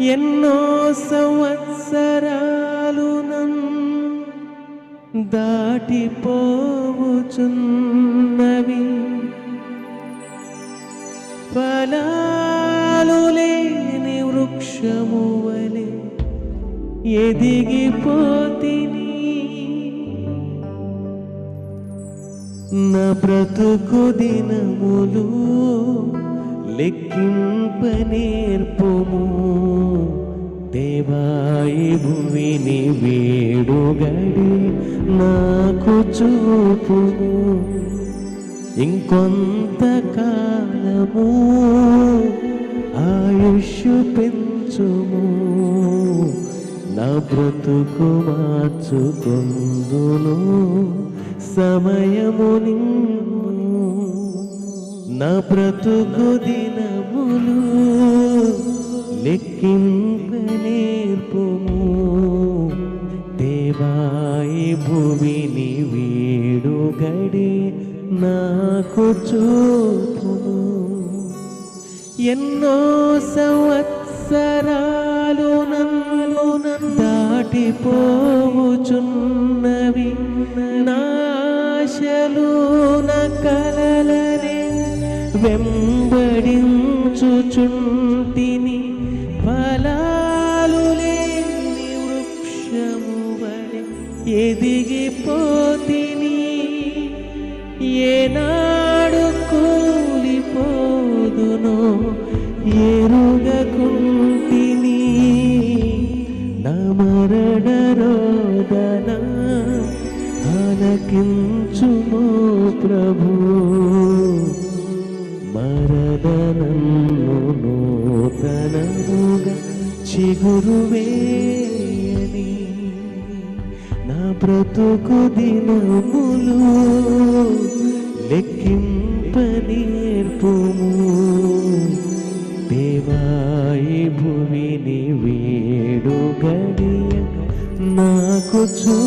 ఎన్నో సంవత్సరాలు దాటిపోవుచున్నవి. ఫలాలు లేని వృక్షము వలె ఎదిగిపోతిని. నా బ్రతుకు దినములు లెక్కింప నేర్పుము. వేడుగడి నాకు చూపుము ఇంకొంత కాలము ఆయుష్ పెంచుము. నా బ్రతుకు మార్చుకుందును సమయము నిన్ను. నా బ్రతుకు దినములు లెక్కింపనే దేవాయి భూమిని వీడుగడి నాకు చూపుము ఎన్నో సంవత్సరాలు నన్ను దాటిపోవుచున్నవి. నాశలు నా కలలనే వెంబడించుచుంటిని ఎదిగిపోతిని ఏనాడు కూలిపోదును ఎరుగకుంటిని. నా మరణ రోదన ఆలకించుమో ప్రభు మరదనన్ను నూతనముగా చిగురువేని నా బ్రతుకు దినములు లెక్కింపని నేర్పుము. దేవాయి భూమిని వేడు గడియ నాకు చూ